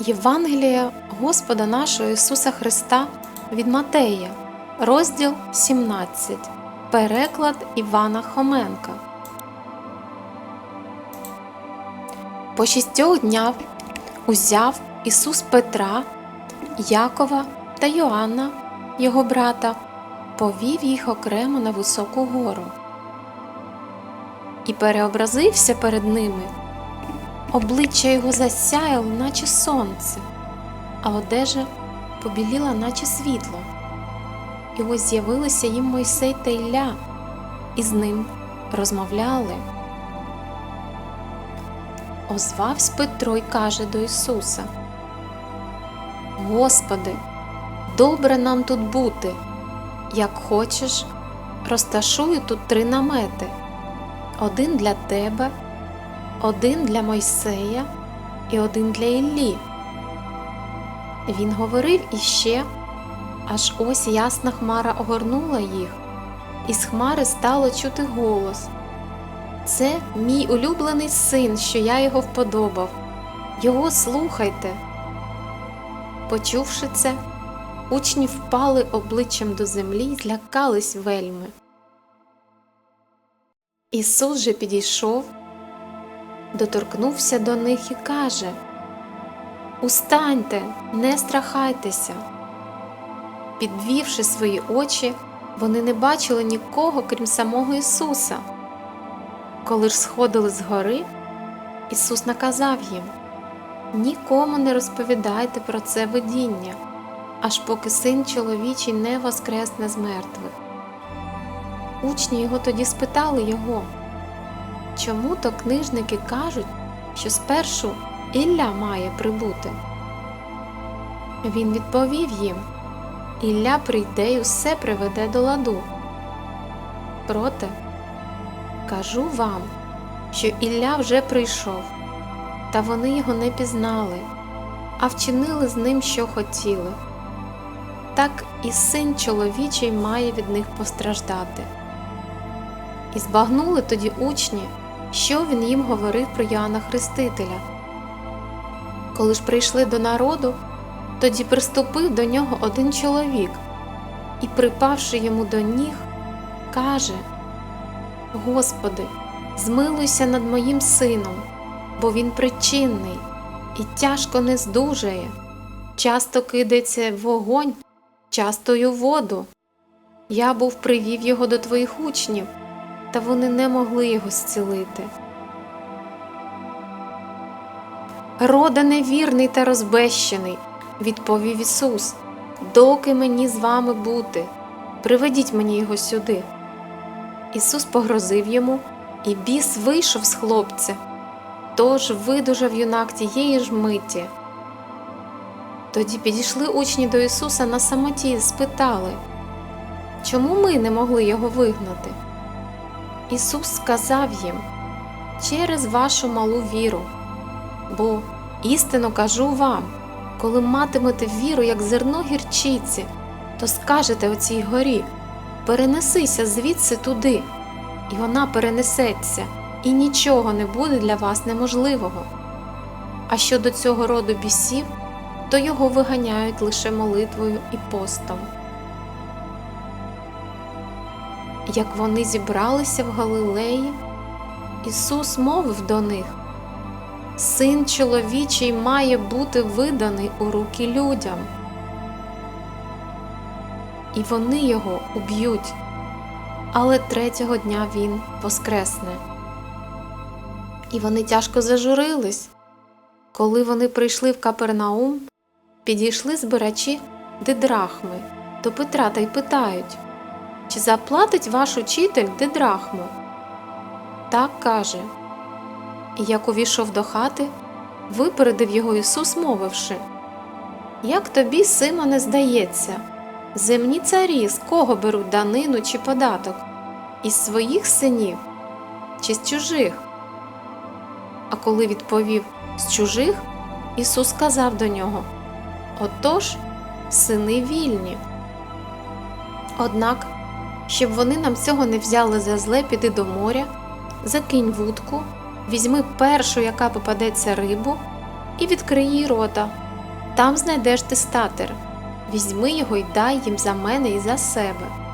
Євангелія Господа нашого Ісуса Христа від Матея, розділ 17, переклад Івана Хоменка. По шістьох днях узяв Ісус Петра, Якова та Йоанна, його брата, повів їх окремо на високу гору і переобразився перед ними. Обличчя його засяяло, наче сонце, а одежа побіліла, наче світло. І ось з'явилися їм Мойсей та Ілля, і з ним розмовляли. Озвавсь Петро й каже до Ісуса: Господи, добре нам тут бути. Як хочеш, розташую тут три намети: один для тебе один для Мойсея і один для Іллі. Він говорив іще, аж ось ясна хмара огорнула їх, і з хмари стало чути голос. Це мій улюблений син, що я його вподобав. Його слухайте. Почувши це, учні впали обличчям до землі й злякались вельми. Ісус же підійшов доторкнувся до них і каже Устаньте, не страхайтеся. Підвівши свої очі, вони не бачили нікого, крім самого Ісуса. Коли ж сходили з гори, Ісус наказав їм Нікому не розповідайте про це видіння, аж поки син чоловічий не воскресне з мертвих. Учні його тоді спитали його. Чому то книжники кажуть, що спершу Ілля має прибути? Він відповів їм Ілля прийде й усе приведе до ладу. Проте кажу вам, що Ілля вже прийшов, та вони його не пізнали, а вчинили з ним, що хотіли. Так і син чоловічий має від них постраждати. І збагнули тоді учні що він їм говорив про Йоанна Хрестителя. Коли ж прийшли до народу, тоді приступив до нього один чоловік і, припавши йому до ніг, каже Господи, змилуйся над моїм сином, бо він причинний і тяжко не здужає, часто кидається в вогонь, часто й у воду. Я був привів його до твоїх учнів та вони не могли його зцілити. Рода невірний та розбещений, відповів Ісус, доки мені з вами бути, приведіть мені його сюди. Ісус погрозив йому, і біс вийшов з хлопця, тож видужав юнак тієї ж миті. Тоді підійшли учні до Ісуса на самоті і спитали, чому ми не могли його вигнати? Ісус сказав їм через вашу малу віру, бо істинно кажу вам, коли матимете віру, як зерно гірчиці, то скажете оцій горі перенесися звідси туди, і вона перенесеться, і нічого не буде для вас неможливого. А щодо цього роду бісів, то його виганяють лише молитвою і постом. Як вони зібралися в Галилеї, Ісус мовив до них Син чоловічий має бути виданий у руки людям, і вони його уб'ють, але третього дня Він воскресне. І вони тяжко зажурились. Коли вони прийшли в Капернаум, підійшли збирачі дидрахми до Петра та й питають чи заплатить ваш учитель дидрахму? Так каже. І як увійшов до хати, випередив його Ісус, мовивши Як тобі, Симоне, здається, земні царі з кого беруть данину чи податок? Із своїх синів чи з чужих? А коли відповів з чужих, Ісус сказав до нього Отож, сини вільні. Однак щоб вони нам цього не взяли за зле, піди до моря, закинь вудку, візьми першу, яка попадеться рибу, і відкрий їй рота, там знайдеш тестатер. Візьми його й дай їм за мене і за себе.